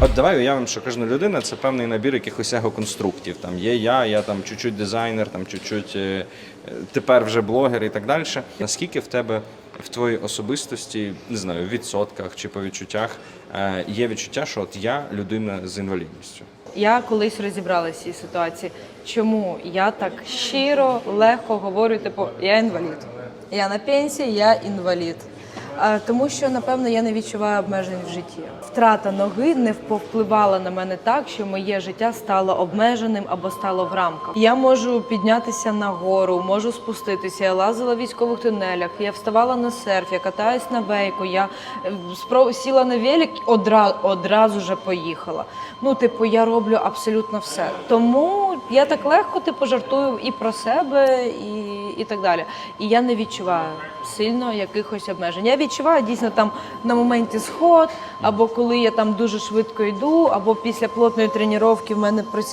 От давай уявимо, що кожна людина це певний набір якихось егоконструктів. Там є я, я там чуть-чуть дизайнер, там чуть-чуть е, тепер вже блогер і так далі. Наскільки в тебе в твоїй особистості, не знаю, в відсотках чи по відчуттях е, є відчуття, що от я людина з інвалідністю? Я колись розібралася цієї ситуації, чому я так щиро, легко говорю, типу, я інвалід. Я на пенсії, я інвалід. Тому що, напевно, я не відчуваю обмежень в житті. Втрата ноги не повпливала на мене так, що моє життя стало обмеженим або стало в рамках. Я можу піднятися на гору, можу спуститися. Я лазила в військових тунелях, я вставала на серф, я катаюсь на вейку, я е, сіла на велик, одразу, одразу же поїхала. Ну, типу, я роблю абсолютно все. Тому я так легко типу, жартую і про себе, і, і так далі. І я не відчуваю сильно якихось обмежень. Я відчуваю дійсно там на моменті сход, або коли я там дуже швидко йду, або після плотної тренування в мене просідає